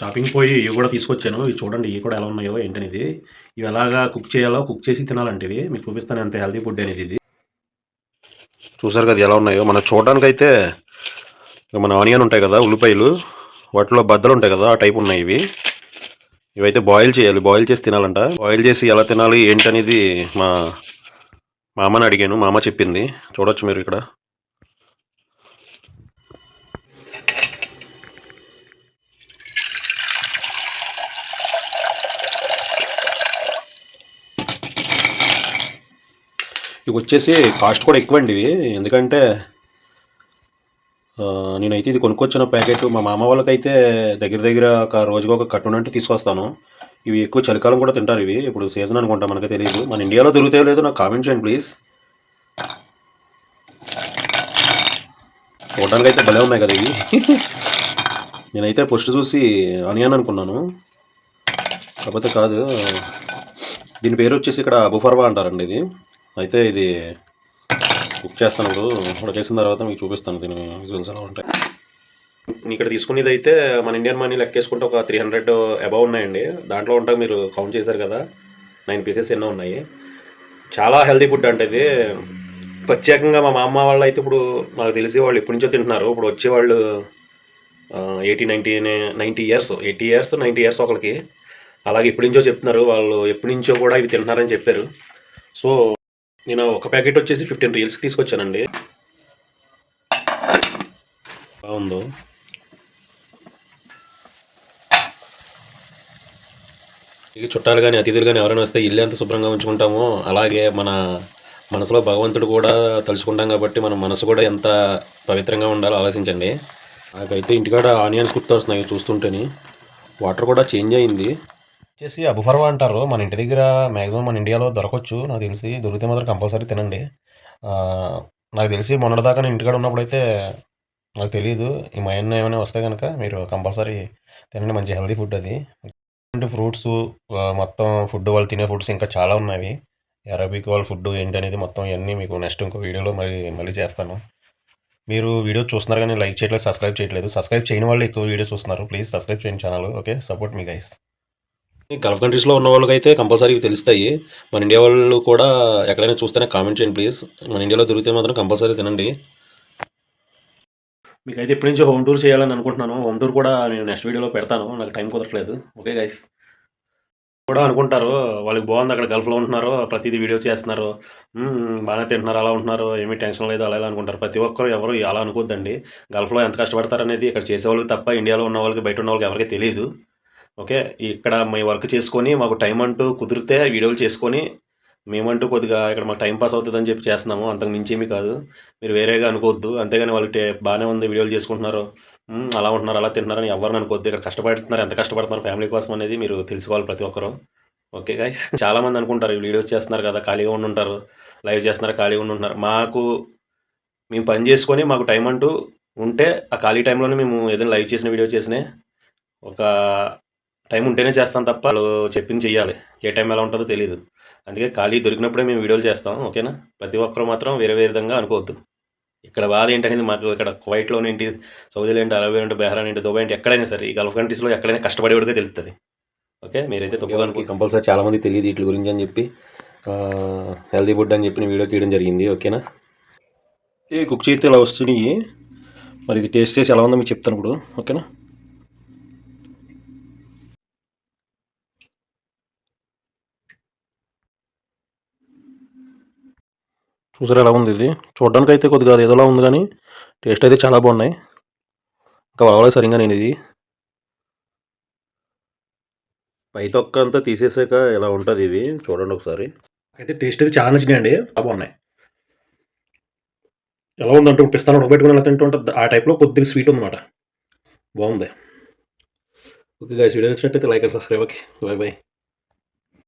Shopping పోయి ఇవి కూడా తీసుకొచ్చాను. ఇవి చూడండి ఇవి కూడా ఎలా ఉన్నాయో ఏంటనేది. ఇవి ఎలాగా కుక్ చేయాలో కుక్ చేసి తినాలంటే మీకు చూపిస్తాను ఎంత హెల్తీ ఫుడ్ అనేది ఇది. చూసారు కదా ఎలా ఉన్నాయో. మనం చూడడానికి అయితే మన ఆనియన్ ఉంటాయి కదా ఉల్లిపాయలు. వాటిలో బద్దలు ఉంటాయి కదా ఆ టైప్ ఉన్నాయి ఇవి. ఇవైతే బాయిల్ చేయాలి. బాయిల్ చేసి తినాలంట. బాయిల్ చేసి ఎలా తినాలి ఏంటనేది మా మా అమ్మని అడిగాను. మా అమ్మ చెప్పింది. చూడొచ్చు మీరు ఇక్కడ. ఇవి వచ్చేసి కాస్ట్ కూడా ఎక్కువ అండి ఇవి. ఎందుకంటే నేనైతే ఇది కొనుక్కొచ్చిన ప్యాకెట్ మా మామ వాళ్ళకైతే దగ్గర దగ్గర ఒక రోజుకి ఒక కట్టునంటే తీసుకొస్తాను. ఇవి ఎక్కువ చలికాలం కూడా తింటారు ఇవి. ఇప్పుడు సీజన్ అనుకుంటా మనకి తెలియదు మన ఇండియాలో దొరుకుతాయో లేదో నాకు కామెంట్ చేయండి ప్లీజ్. చూడడానికి అయితే భలే ఉన్నాయి కదా ఇవి. నేనైతే ఫస్ట్ చూసి ఆనియన్ అనుకున్నాను. కాకపోతే కాదు దీని పేరు వచ్చేసి ఇక్కడ బుఫర్వా అంటారండి ఇది. అయితే ఇది కుక్ చేస్తాను ఇప్పుడు ఇప్పుడు చేసిన తర్వాత మీకు చూపిస్తాను దీని విజువల్స్ ఎలా ఉంటాయి. ఇక్కడ తీసుకునేది అయితే మన ఇండియన్ మనీ లెక్కేసుకుంటే ఒక త్రీ హండ్రెడ్ అబవ్ ఉన్నాయండి. దాంట్లో ఉంటాయి మీరు కౌంట్ చేశారు కదా నైన్ పీసెస్ ఎన్నో ఉన్నాయి. చాలా హెల్తీ ఫుడ్ అంటే ఇది. ప్రత్యేకంగా మా అమ్మ వాళ్ళు అయితే ఇప్పుడు నాకు తెలిసి వాళ్ళు ఎప్పటి నుంచో తింటున్నారు. ఇప్పుడు వచ్చే వాళ్ళు eighty ninety ninety years eighty years ninety years ఒకరికి అలాగే ఎప్పటి నుంచో చెప్తున్నారు. వాళ్ళు ఎప్పటి నుంచో కూడా ఇవి తింటున్నారని చెప్పారు. సో నేను ఒక ప్యాకెట్ వచ్చేసి ఫిఫ్టీన్ రీల్స్ తీసుకొచ్చానండి. బాగుందో ఇక చుట్టాలు కానీ అతిథులు కానీ ఎవరైనా వస్తే ఇల్లు ఎంత శుభ్రంగా ఉంచుకుంటామో అలాగే మన మనసులో భగవంతుడు కూడా తలుచుకుంటాం కాబట్టి మన మనసు కూడా ఎంత పవిత్రంగా ఉండాలో ఆలోచించండి. నాకైతే ఇంటికాడ ఆనియన్స్ గుర్తొస్తున్నాయి చూస్తుంటేనే. వాటర్ కూడా చేంజ్ అయింది. వచ్చేసి అబుఫర్వా అంటారు. మన ఇంటి దగ్గర మ్యాక్సిమం మన ఇండియాలో దొరకవచ్చు నాకు తెలిసి దొరికితే మాత్రం కంపల్సరీ తినండి. నాకు తెలిసి మొన్నటిదాకా నేను ఇంటికాడ ఉన్నప్పుడు అయితే నాకు తెలియదు ఈ మైన్ ఏమైనా వస్తే కనుక మీరు కంపల్సరీ తినండి. మంచి హెల్తీ ఫుడ్ అది. ఫ్రూట్స్ మొత్తం ఫుడ్ వాళ్ళు తినే ఫుడ్స్ ఇంకా చాలా ఉన్నాయి. అరబిక్ వాళ్ళ ఫుడ్ ఏంటి అనేది మొత్తం ఇవన్నీ మీకు నెక్స్ట్ ఇంకో వీడియోలో మళ్ళీ మళ్ళీ చేస్తాను. మీరు వీడియో చూస్తున్నారు కానీ లైక్ చేయట్లేదు సబ్స్క్రైబ్ చేయట్లేదు. సబ్స్క్రైబ్ చేయని వాళ్ళు ఎక్కువ వీడియో చూస్తున్నారు. ప్లీజ్ సబ్స్క్రైబ్ చేయండి ఛానల్. ఓకే సపోర్ట్ మీ గైస్. గల్ఫ్ కంట్రీస్లో ఉన్న వాళ్ళకైతే కంపల్సరీ ఇవి తెలుస్తాయి. మన ఇండియా వాళ్ళు కూడా ఎక్కడైనా చూస్తేనే కామెంట్ చేయండి ప్లీజ్. మన ఇండియాలో దొరికితే మాత్రం కంపల్సరీ తినండి. మీకు అయితే ఇప్పటి నుంచి హోమ్ టూర్ చేయాలని అనుకుంటున్నాను. హోమ్ టూర్ కూడా నేను నెక్స్ట్ వీడియోలో పెడతాను. నాకు టైం కుదరట్లేదు. Okay guys. కూడా అనుకుంటారు. వాళ్ళకి బాగుంది అక్కడ గల్ఫ్లో ఉంటున్నారు. ప్రతిదీ వీడియో చేస్తున్నారు. బాగానే తింటున్నారు అలా ఉంటున్నారు. ఏమీ టెన్షన్ లేదు అలా ఇలా అనుకుంటారు. ప్రతి ఒక్కరు ఎవరు అలా అనుకోద్దండి. గల్ఫ్లో ఎంత కష్టపడతారు అనేది ఇక్కడ చేసే వాళ్ళకి తప్ప ఇండియాలో ఉన్న వాళ్ళకి బయట ఉన్న వాళ్ళకి ఎవరికి తెలియదు. ఓకే? ఇక్కడ మీ వర్క్ చేసుకొని మాకు టైం అంటూ కుదిరితే వీడియోలు చేసుకొని మేమంటూ కొద్దిగా ఇక్కడ మాకు టైం పాస్ అవుతుందని చెప్పి చేస్తున్నాము. అంతకు మించి ఏమీ కాదు. మీరు వేరేగా అనుకోవద్దు. అంతేగాని వాళ్ళకి బాగానే ఉంది వీడియోలు చేసుకుంటున్నారు. అలా ఉంటున్నారు అలా తింటున్నారని ఎవరిని అనుకోవద్దు. ఇక్కడ కష్టపడుతున్నారు. ఎంత కష్టపడుతున్నారు ఫ్యామిలీ కోసం అనేది మీరు తెలుసుకోవాలి ప్రతి ఒక్కరు. ఓకే గైస్ చాలామంది అనుకుంటారు వీడియోస్ చేస్తున్నారు కదా ఖాళీగా ఉండి ఉంటారు లైవ్ చేస్తున్నారు ఖాళీగా ఉండి ఉంటున్నారు మాకు మేము పని చేసుకొని మాకు టైం అంటూ ఉంటే ఆ ఖాళీ టైంలోనే మేము ఏదైనా లైవ్ చేసిన వీడియో చేసినా ఒక టైం ఉంటేనే చేస్తాం తప్ప వాళ్ళు చెప్పింది చెయ్యాలి. ఏ టైం ఎలా ఉంటుందో తెలియదు అందుకే ఖాళీ దొరికినప్పుడే మేము వీడియోలు చేస్తాం ఓకేనా? ప్రతి ఒక్కరు మాత్రం వేరే వేరే విధంగా అనుకోవద్దు. ఇక్కడ బాధ ఏంటనేది మాకు ఇక్కడ కువైట్లో ఏంటి సౌదీలో ఏంటి అరబీ ఏంటి బెహ్రాన్ ఏంటి దుబాయ్ ఏంటి ఎక్కడైనా సరే ఈ గల్ఫ్ కంట్రీస్లో ఎక్కడైనా కష్టపడేవాడిగా తెలుస్తుంది ఓకే? మీరైతే తొక్కడానికి కంపల్సరీ చాలామంది తెలియదు వీటి గురించి అని చెప్పి. హెల్దీ ఫుడ్ అని చెప్పి వీడియో తీయడం జరిగింది ఓకేనా? ఈ కుక్ చేస్తే ఇలా వస్తున్నాయి. మరి ఇది టేస్ట్ చేసి ఎలా ఉందో మీకు చెప్తాను ఇప్పుడు ఓకేనా? చూసారా ఎలా ఉంది ఇది? చూడడానికి అయితే కొద్దిగా అది ఏదోలా ఉంది కానీ టేస్ట్ అయితే చాలా బాగున్నాయి. ఇంకా వలవలేదు సరిగ్గా నేను ఇది పై తొక్క అంతా తీసేసాక ఎలా ఉంటుంది ఇది? చూడండి ఒకసారి. అయితే టేస్ట్ అయితే చాలా నచ్చినాయండి. చాలా బాగున్నాయి. ఎలా ఉందంటే పిస్తాను ఉడకబెట్టుకుని ఎలా తింటూ ఉంటుంది ఆ టైప్లో కొద్దిగా స్వీట్ ఉందన్నమాట. బాగుంది. ఓకే గాయస్ వీడియో నచ్చినట్టయితే like subscribe okay bye bye